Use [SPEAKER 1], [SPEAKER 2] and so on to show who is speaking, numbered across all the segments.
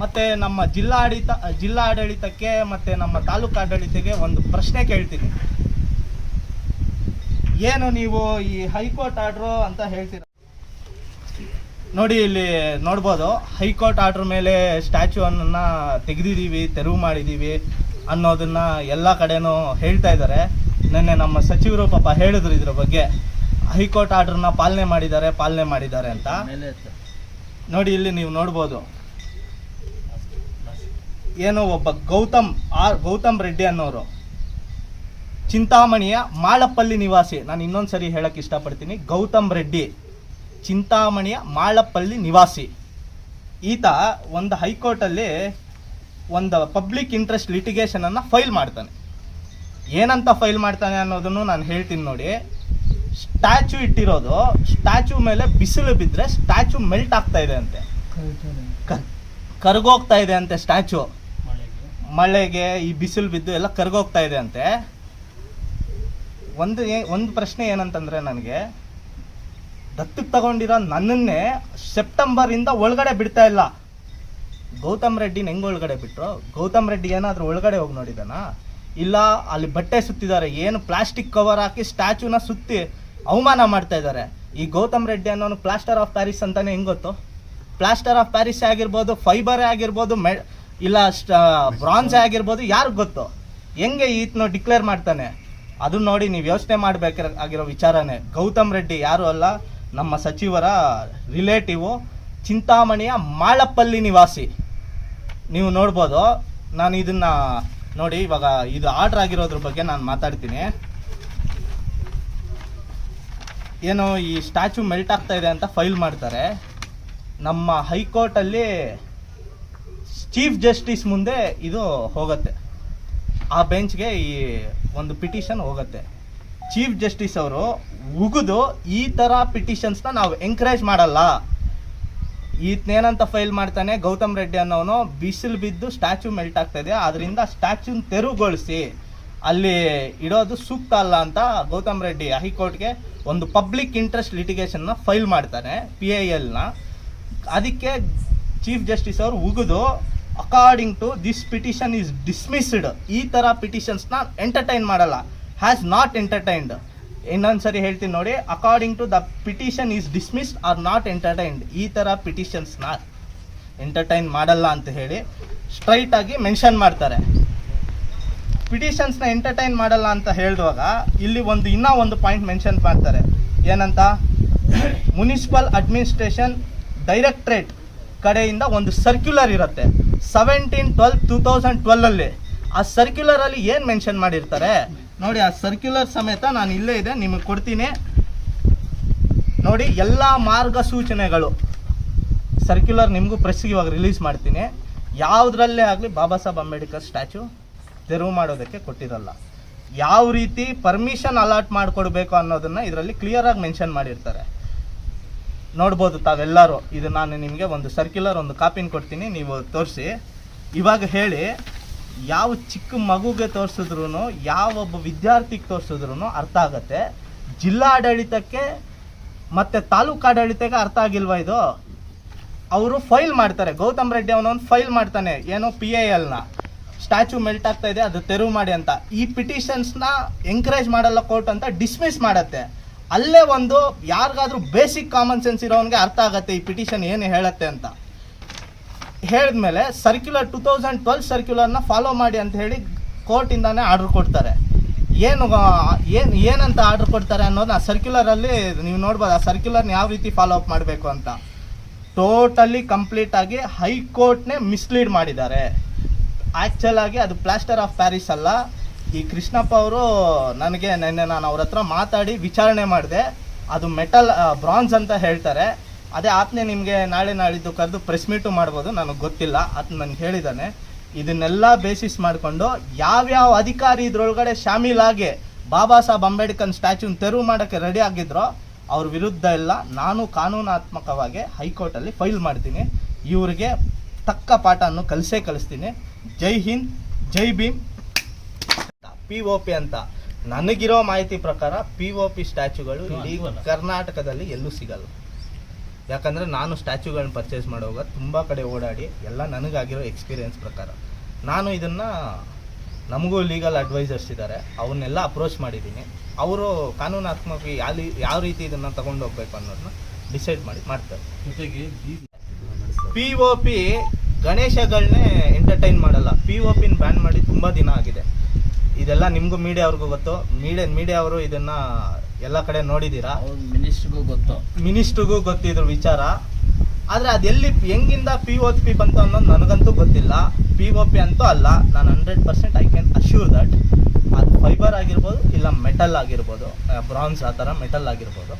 [SPEAKER 1] ಮತ್ತೆ ನಮ್ಮ ಜಿಲ್ಲಾಡಳಿತ ಜಿಲ್ಲಾಡಳಿತಕ್ಕೆ ಮತ್ತೆ ನಮ್ಮ ತಾಲೂಕು ಆಡಳಿತಕ್ಕೆ ಒಂದು ಪ್ರಶ್ನೆ ಕೇಳ್ತೀನಿ. ಏನು ನೀವು ಈ ಹೈಕೋರ್ಟ್ ಆರ್ಡ್ರು ಅಂತ ಹೇಳ್ತೀರ? ನೋಡಿ ಇಲ್ಲಿ ನೋಡ್ಬೋದು. ಹೈಕೋರ್ಟ್ ಆರ್ಡರ್ ಮೇಲೆ ಸ್ಟ್ಯಾಚ್ಯೂವನ್ನು ತೆಗೆದಿದ್ದೀವಿ ತೆರವು ಮಾಡಿದ್ದೀವಿ ಅನ್ನೋದನ್ನ ಎಲ್ಲ ಕಡೆನೂ ಹೇಳ್ತಾ ಇದ್ದಾರೆ. ನಿನ್ನೆ ನಮ್ಮ ಸಚಿವರು ಪಾಪ ಹೇಳಿದ್ರು ಇದ್ರ ಬಗ್ಗೆ. ಹೈಕೋರ್ಟ್ ಆರ್ಡ್ರನ್ನ ಪಾಲನೆ ಮಾಡಿದ್ದಾರೆ ಪಾಲನೆ ಮಾಡಿದ್ದಾರೆ ಅಂತ. ನೋಡಿ ಇಲ್ಲಿ ನೀವು ನೋಡ್ಬೋದು. ಏನು ಒಬ್ಬ ಗೌತಮ್ ಆರ್ ಗೌತಮ್ ರೆಡ್ಡಿ ಅನ್ನೋರು. ಚಿಂತಾಮಣಿಯ ಮಾಳಪ್ಪಲ್ಲಿ ನಿವಾಸಿ. ನಾನು ಇನ್ನೊಂದು ಸರಿ ಹೇಳಕ್ಕೆ ಇಷ್ಟಪಡ್ತೀನಿ. ಗೌತಮ್ ರೆಡ್ಡಿ ಚಿಂತಾಮಣಿಯ ಮಾಳಪ್ಪಲ್ಲಿ ನಿವಾಸಿ. ಈತ ಒಂದು ಹೈಕೋರ್ಟಲ್ಲಿ ಒಂದು ಪಬ್ಲಿಕ್ ಇಂಟ್ರೆಸ್ಟ್ ಲಿಟಿಗೇಷನನ್ನು ಅನ್ನ ಫೈಲ್ ಮಾಡ್ತಾನೆ. ಏನಂತ ಫೈಲ್ ಮಾಡ್ತಾನೆ ಅನ್ನೋದನ್ನು ನಾನು ಹೇಳ್ತೀನಿ ನೋಡಿ. ಸ್ಟ್ಯಾಚು ಇಟ್ಟಿರೋದು ಸ್ಟ್ಯಾಚು ಮೇಲೆ ಬಿಸಿಲು ಬಿದ್ದರೆ ಸ್ಟ್ಯಾಚು ಮೆಲ್ಟ್ ಆಗ್ತಾ ಇದೆ ಅಂತೆ. ಕರ್ಗೋಗ್ತಾ ಇದೆ ಅಂತೆ ಸ್ಟ್ಯಾಚು ಮಳೆಗೆ ಈ ಬಿಸಿಲು ಬಿದ್ದು ಎಲ್ಲ ಕರ್ಗೋಗ್ತಾ ಇದೆ ಅಂತೆ. ಒಂದು ಒಂದು ಪ್ರಶ್ನೆ ಏನಂತಂದ್ರೆ ನನಗೆ, ದತ್ತಕ್ಕೆ ತಗೊಂಡಿರೋ ನನ್ನನ್ನೇ ಸೆಪ್ಟೆಂಬರ್ ಇಂದ ಒಳಗಡೆ ಬಿಡ್ತಾ ಇಲ್ಲ. ಗೌತಮ್ ರೆಡ್ಡಿನ ಹೆಂಗ್ ಒಳಗಡೆ ಬಿಟ್ರು? ಗೌತಮ್ ರೆಡ್ಡಿ ಏನಾದ್ರೂ ಒಳಗಡೆ ಹೋಗಿ ನೋಡಿದಾನ? ಇಲ್ಲ, ಅಲ್ಲಿ ಬಟ್ಟೆ ಸುತ್ತಿದ್ದಾರೆ, ಏನು ಪ್ಲಾಸ್ಟಿಕ್ ಕವರ್ ಹಾಕಿ ಸ್ಟ್ಯಾಚುನ ಸುತ್ತಿ ಅವಮಾನ ಮಾಡ್ತಾ ಇದ್ದಾರೆ. ಈ ಗೌತಮ್ ರೆಡ್ಡಿ ಅನ್ನೋನು ಪ್ಲಾಸ್ಟರ್ ಆಫ್ ಪ್ಯಾರಿಸ್ ಅಂತಾನೆ ಹೆಂಗ್ ಗೊತ್ತು? ಪ್ಲಾಸ್ಟರ್ ಆಫ್ ಪ್ಯಾರಿಸ್ ಆಗಿರ್ಬೋದು, ಫೈಬರ್ ಆಗಿರ್ಬೋದು, ಮೆ ಇಲ್ಲ ಬ್ರಾನ್ಸ್ ಆಗಿರ್ಬೋದು, ಯಾರಿಗೆ ಗೊತ್ತು? ಹೆಂಗೆ ಈತನ ಡಿಕ್ಲೇರ್ ಮಾಡ್ತಾನೆ? ಅದನ್ನ ನೋಡಿ ನೀವು ಯೋಚನೆ ಮಾಡಬೇಕಾಗಿರೋ ವಿಚಾರನೇ. ಗೌತಮ್ ರೆಡ್ಡಿ ಯಾರು ಅಲ್ಲ, ನಮ್ಮ ಸಚಿವರ ರಿಲೇಟಿವು ಚಿಂತಾಮಣಿಯ ಮಾಳಪ್ಪಲ್ಲಿ ನಿವಾಸಿ. ನೀವು ನೋಡ್ಬೋದು, ನಾನು ಇದನ್ನ ನೋಡಿ, ಇವಾಗ ಇದು ಆರ್ಡರ್ ಆಗಿರೋದ್ರ ಬಗ್ಗೆ ನಾನು ಮಾತಾಡ್ತೀನಿ. ಏನು, ಈ ಸ್ಟ್ಯಾಚು ಮೆಲ್ಟ್ ಆಗ್ತಾ ಇದೆ ಅಂತ ಫೈಲ್ ಮಾಡ್ತಾರೆ. ನಮ್ಮ ಹೈಕೋರ್ಟಲ್ಲಿ ಚೀಫ್ ಜಸ್ಟಿಸ್ ಮುಂದೆ ಇದು ಹೋಗುತ್ತೆ. ಆ ಬೆಂಚ್ಗೆ ಈ ಒಂದು ಪಿಟಿಷನ್ ಹೋಗುತ್ತೆ. ಚೀಫ್ ಜಸ್ಟಿಸ್ ಅವರು ಉಗಿದು ಈ ಥರ ಪಿಟಿಷನ್ಸ್ನ ನಾವು ಎಂಕರೇಜ್ ಮಾಡಲ್ಲ. ಈತನೇನಂತ ಫೈಲ್ ಮಾಡ್ತಾನೆ ಗೌತಮ್ ರೆಡ್ಡಿ ಅನ್ನೋನು ಬಿಸಿಲು ಬಿದ್ದು ಸ್ಟ್ಯಾಚು ಮೆಲ್ಟ್ ಆಗ್ತಾ ಇದೆ. ಅದರಿಂದ ಸ್ಟ್ಯಾಚ್ಯೂನ್ ತೆರವುಗೊಳಿಸಿ ಅಲ್ಲಿ ಇಡೋದು ಸೂಕ್ತ ಅಲ್ಲ ಅಂತ ಗೌತಮ್ ರೆಡ್ಡಿ ಹೈಕೋರ್ಟ್ಗೆ ಒಂದು ಪಬ್ಲಿಕ್ ಇಂಟ್ರೆಸ್ಟ್ ಲಿಟಿಗೇಷನ್ನ ಫೈಲ್ ಮಾಡ್ತಾನೆ ಪಿ ಐ ಎಲ್ನ ಅದಕ್ಕೆ ಚೀಫ್ ಜಸ್ಟಿಸ್ ಅವರು ಉಗಿದು according to this petition is dismissed ಈ ಥರ ಪಿಟಿಷನ್ಸ್ನ ಎಂಟರ್ಟೈನ್ ಮಾಡಲ್ಲ. ಹ್ಯಾಸ್ ನಾಟ್ ಎಂಟರ್ಟೈನ್ಡ್ ಇನ್ನೊಂದ್ಸರಿ ಹೇಳ್ತೀನಿ ನೋಡಿ according to the petition is dismissed or not entertained ಈ ಥರ ಪಿಟಿಷನ್ಸ್ನ ಎಂಟರ್ಟೈನ್ ಮಾಡಲ್ಲ ಅಂತ ಹೇಳಿ ಸ್ಟ್ರೈಟ್ ಆಗಿ ಮೆನ್ಷನ್ ಮಾಡ್ತಾರೆ. ಪಿಟಿಷನ್ಸ್ನ ಎಂಟರ್ಟೈನ್ ಮಾಡಲ್ಲ ಅಂತ ಹೇಳಿದಾಗ ಇಲ್ಲಿ ಒಂದು ಇನ್ನೂ ಒಂದು ಪಾಯಿಂಟ್ ಮೆನ್ಷನ್ ಮಾಡ್ತಾರೆ. ಏನಂತ? ಮುನಿಸಿಪಲ್ ಅಡ್ಮಿನಿಸ್ಟ್ರೇಷನ್ ಡೈರೆಕ್ಟ್ರೇಟ್ ಕಡೆಯಿಂದ ಒಂದು ಸರ್ಕ್ಯುಲರ್ ಇರುತ್ತೆ. ಸೆವೆಂಟೀನ್ ಟ್ವೆಲ್ ಟೂ ತೌಸಂಡ್ ಟ್ವೆಲ್ಲಲ್ಲಿ ಆ ಸರ್ಕ್ಯುಲರಲ್ಲಿ ಏನು ಮೆನ್ಷನ್ ಮಾಡಿರ್ತಾರೆ? ನೋಡಿ, ಆ ಸರ್ಕ್ಯುಲರ್ ಸಮೇತ ನಾನು ಇಲ್ಲೇ ಇದೆ, ನಿಮಗೆ ಕೊಡ್ತೀನಿ. ನೋಡಿ, ಎಲ್ಲ ಮಾರ್ಗಸೂಚನೆಗಳು. ಸರ್ಕ್ಯುಲರ್ ನಿಮಗೂ ಪ್ರೆಸ್ಗೆ ಇವಾಗ ರಿಲೀಸ್ ಮಾಡ್ತೀನಿ. ಯಾವುದರಲ್ಲೇ ಆಗಲಿ ಬಾಬಾ ಸಾಹೇಬ್ ಅಂಬೇಡ್ಕರ್ ಸ್ಟ್ಯಾಚು ತೆರವು ಮಾಡೋದಕ್ಕೆ ಕೊಟ್ಟಿರಲ್ಲ. ಯಾವ ರೀತಿ ಪರ್ಮಿಷನ್ ಅಲಾಟ್ ಮಾಡಿಕೊಡ್ಬೇಕು ಅನ್ನೋದನ್ನು ಇದರಲ್ಲಿ ಕ್ಲಿಯರಾಗಿ ಮೆನ್ಷನ್ ಮಾಡಿರ್ತಾರೆ. ನೋಡ್ಬೋದು ತಾವೆಲ್ಲರೂ. ಇದು ನಾನು ನಿಮಗೆ ಒಂದು ಸರ್ಕ್ಯುಲರ್ ಒಂದು ಕಾಪಿನ ಕೊಡ್ತೀನಿ, ನೀವು ತೋರಿಸಿ. ಇವಾಗ ಹೇಳಿ, ಯಾವ ಚಿಕ್ಕ ಮಗುಗೆ ತೋರಿಸಿದ್ರು ಯಾವ ಒಬ್ಬ ವಿದ್ಯಾರ್ಥಿಗೆ ತೋರಿಸಿದ್ರು ಅರ್ಥ ಆಗತ್ತೆ. ಜಿಲ್ಲಾಡಳಿತಕ್ಕೆ ಮತ್ತು ತಾಲೂಕು ಆಡಳಿತಕ್ಕೆ ಅರ್ಥ ಆಗಿಲ್ವಾ ಇದು? ಅವರು ಫೈಲ್ ಮಾಡ್ತಾರೆ. ಗೌತಮ್ ರೆಡ್ಡಿ ಅವನೊಂದು ಫೈಲ್ ಮಾಡ್ತಾನೆ. ಏನೋ? ಪಿ ಎ ಎಲ್ನ ಸ್ಟ್ಯಾಚು ಮೆಲ್ಟ್ ಆಗ್ತಾ ಇದೆ, ಅದು ತೆರವು ಮಾಡಿ ಅಂತ. ಈ ಪಿಟಿಷನ್ಸ್ನ ಎಂಕರೇಜ್ ಮಾಡಲ್ಲ ಕೋರ್ಟ್ ಅಂತ ಡಿಸ್ಮಿಸ್ ಮಾಡತ್ತೆ. ಅಲ್ಲೇ ಒಂದು ಯಾರಿಗಾದ್ರೂ ಬೇಸಿಕ್ ಕಾಮನ್ ಸೆನ್ಸ್ ಇರೋನ್ಗೆ ಅರ್ಥ ಆಗತ್ತೆ ಈ ಪಿಟಿಷನ್ ಏನು ಹೇಳತ್ತೆ ಅಂತ. ಹೇಳಿದ್ಮೇಲೆ ಸರ್ಕ್ಯುಲರ್ ಟೂ ತೌಸಂಡ್ ಟ್ವೆಲ್ ಸರ್ಕ್ಯುಲರ್ನ ಫಾಲೋ ಮಾಡಿ ಅಂತ ಹೇಳಿ ಕೋರ್ಟಿಂದಾನೇ ಆರ್ಡರ್ ಕೊಡ್ತಾರೆ. ಏನು ಏನು, ಏನಂತ ಆರ್ಡರ್ ಕೊಡ್ತಾರೆ ಅನ್ನೋದು ಆ ಸರ್ಕ್ಯುಲರಲ್ಲಿ ನೀವು ನೋಡ್ಬೋದು ಆ ಸರ್ಕ್ಯುಲರ್ನ ಯಾವ ರೀತಿ ಫಾಲೋ ಅಪ್ ಮಾಡಬೇಕು ಅಂತ. ಟೋಟಲಿ ಕಂಪ್ಲೀಟ್ ಆಗಿ ಹೈಕೋರ್ಟ್ನೇ ಮಿಸ್ಲೀಡ್ ಮಾಡಿದ್ದಾರೆ. ಆ್ಯಕ್ಚುಲಾಗಿ ಅದು ಪ್ಲಾಸ್ಟರ್ ಆಫ್ ಪ್ಯಾರಿಸ್ ಅಲ್ಲ. ಈ ಕೃಷ್ಣಪ್ಪ ಅವರು ನನಗೆ ನಿನ್ನೆ ನಾನು ಅವ್ರ ಹತ್ರ ಮಾತಾಡಿ ವಿಚಾರಣೆ ಮಾಡಿದೆ. ಅದು ಮೆಟಲ್ ಬ್ರಾನ್ಸ್ ಅಂತ ಹೇಳ್ತಾರೆ. ಅದೇ ಆತನೇ ನಿಮಗೆ ನಾಳೆ ನಾಳಿದ್ದು ಕರೆದು ಪ್ರೆಸ್ ಮೀಟು ಮಾಡ್ಬೋದು, ನನಗೆ ಗೊತ್ತಿಲ್ಲ. ಆತ ನನಗೆ ಹೇಳಿದ್ದಾನೆ ಇದನ್ನೆಲ್ಲ ಬೇಸಿಸ್ ಮಾಡಿಕೊಂಡು ಯಾವ್ಯಾವ ಅಧಿಕಾರಿ ಇದ್ರೊಳಗಡೆ ಶಾಮೀಲಾಗಿ ಬಾಬಾ ಸಾಹೇಬ್ ಅಂಬೇಡ್ಕರ್ ಸ್ಟ್ಯಾಚ್ಯೂನ್ ತೆರವು ಮಾಡೋಕ್ಕೆ ರೆಡಿ ಆಗಿದ್ರೋ ಅವ್ರ ವಿರುದ್ಧ ಎಲ್ಲ ನಾನು ಕಾನೂನಾತ್ಮಕವಾಗಿ ಹೈಕೋರ್ಟಲ್ಲಿ ಫೈಲ್ ಮಾಡ್ತೀನಿ. ಇವರಿಗೆ ತಕ್ಕ ಪಾಠವನ್ನು ಕಲಿಸೇ ಕಲಿಸ್ತೀನಿ. ಜೈ ಹಿಂದ್, ಜೈ ಭೀಮ್. ಪಿ ಒ ಪಿ ಅಂತ. ನನಗಿರೋ ಮಾಹಿತಿ ಪ್ರಕಾರ ಪಿ ಒ ಪಿ ಸ್ಟ್ಯಾಚ್ಯೂಗಳು ಇಡೀ ಕರ್ನಾಟಕದಲ್ಲಿ ಎಲ್ಲೂ ಸಿಗಲ್ಲ. ಯಾಕಂದರೆ ನಾನು ಸ್ಟ್ಯಾಚ್ಯೂಗಳನ್ನ ಪರ್ಚೇಸ್ ಮಾಡುವಾಗ ತುಂಬ ಕಡೆ ಓಡಾಡಿ ಎಲ್ಲ ನನಗಾಗಿರೋ ಎಕ್ಸ್ಪೀರಿಯನ್ಸ್ ಪ್ರಕಾರ. ನಾನು ಇದನ್ನು ನಮಗೂ ಲೀಗಲ್ ಅಡ್ವೈಸರ್ಸ್ ಇದ್ದಾರೆ. ಅವನ್ನೆಲ್ಲ ಅಪ್ರೋಚ್ ಮಾಡಿದ್ದೀನಿ. ಅವರು ಕಾನೂನಾತ್ಮಕವಾಗಿ ಯಾವ ಯಾವ ರೀತಿ ಇದನ್ನು ತಗೊಂಡು ಹೋಗ್ಬೇಕು ಅನ್ನೋದನ್ನ ಡಿಸೈಡ್ ಮಾಡಿ ಮಾಡ್ತಾರೆ. ಪಿ ಒ ಪಿ ಗಣೇಶಗಳನ್ನೇ ಎಂಟರ್ಟೈನ್ ಮಾಡಲ್ಲ. ಪಿ ಒ ಪಿನ ಬ್ಯಾನ್ ಮಾಡಿ ತುಂಬ ದಿನ ಆಗಿದೆ. ಇದೆಲ್ಲ ನಿಮಗೂ ಮೀಡಿಯಾ ಅವ್ರಿಗೂ ಗೊತ್ತು. ಮೀಡಿಯಾ ಮೀಡಿಯಾ ಅವರು ಇದನ್ನ ಎಲ್ಲ ಕಡೆ ನೋಡಿದ್ದೀರಾ
[SPEAKER 2] ಮಿನಿಸ್ಟ್ರಿಗೂ ಗೊತ್ತು.
[SPEAKER 1] ಮಿನಿಸ್ಟ್ರಿಗೂ ಗೊತ್ತಿದ್ರ ವಿಚಾರ. ಆದರೆ ಅದೆಲ್ಲಿ ಹೆಂಗಿಂದ ಪಿ ಓ ಪಿ ಬಂತು ಅನ್ನೋದು ನನಗಂತೂ ಗೊತ್ತಿಲ್ಲ. ಪಿ ಓ ಪಿ ಅಂತೂ ಅಲ್ಲ ನಾನು hundred percent I can assure that ಅದು ಫೈಬರ್ ಆಗಿರ್ಬೋದು ಇಲ್ಲ ಮೆಟಲ್ ಆಗಿರ್ಬೋದು. ಬ್ರಾನ್ಸ್ ಆ ಥರ ಮೆಟಲ್ ಆಗಿರ್ಬೋದು.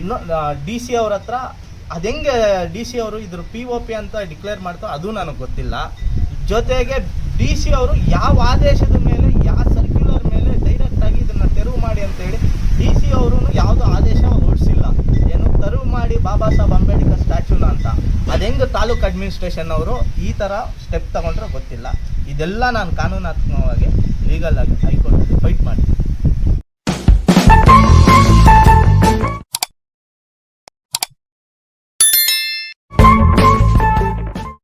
[SPEAKER 1] ಇನ್ನು ಡಿ ಸಿ ಅವ್ರ ಹತ್ರ ಅದು ಹೆಂಗೆ ಡಿ ಸಿ ಅವರು ಇದ್ರ ಪಿ ಓ ಪಿ ಅಂತ ಡಿಕ್ಲೇರ್ ಮಾಡ್ತೋ ಅದು ನನಗೆ ಗೊತ್ತಿಲ್ಲ. ಜೊತೆಗೆ ಡಿ ಸಿ ಅವರು ಯಾವ ಆದೇಶದ ಮೇಲೆ ಯಾವ ಸರ್ಕ್ಯುಲರ್ ಮೇಲೆ ಡೈರೆಕ್ಟ್ ಆಗಿ ಇದನ್ನ ತೆರವು ಮಾಡಿ ಅಂತ ಹೇಳಿ ಡಿ ಸಿ ಅವರು ಯಾವುದೋ ಆದೇಶ ಹೊರಡಿಸಿಲ್ಲ ಏನು ತೆರವು ಮಾಡಿ ಬಾಬಾ ಸಾಹೇಬ್ ಅಂಬೇಡ್ಕರ್ ಸ್ಟ್ಯಾಚ್ಯೂನ ಅಂತ. ಅದು ಹೆಂಗೆ ತಾಲೂಕು ಅಡ್ಮಿನಿಸ್ಟ್ರೇಷನ್ ಅವರು ಈ ಥರ ಸ್ಟೆಪ್ ತಗೊಂಡ್ರೆ ಗೊತ್ತಿಲ್ಲ. ಇದೆಲ್ಲ ನಾನು ಕಾನೂನಾತ್ಮಕವಾಗಿ ಲೀಗಲ್ ಆಗಿ ಹೈಕೋರ್ಟ್ ಫೈಟ್ ಮಾಡ್ತೀನಿ.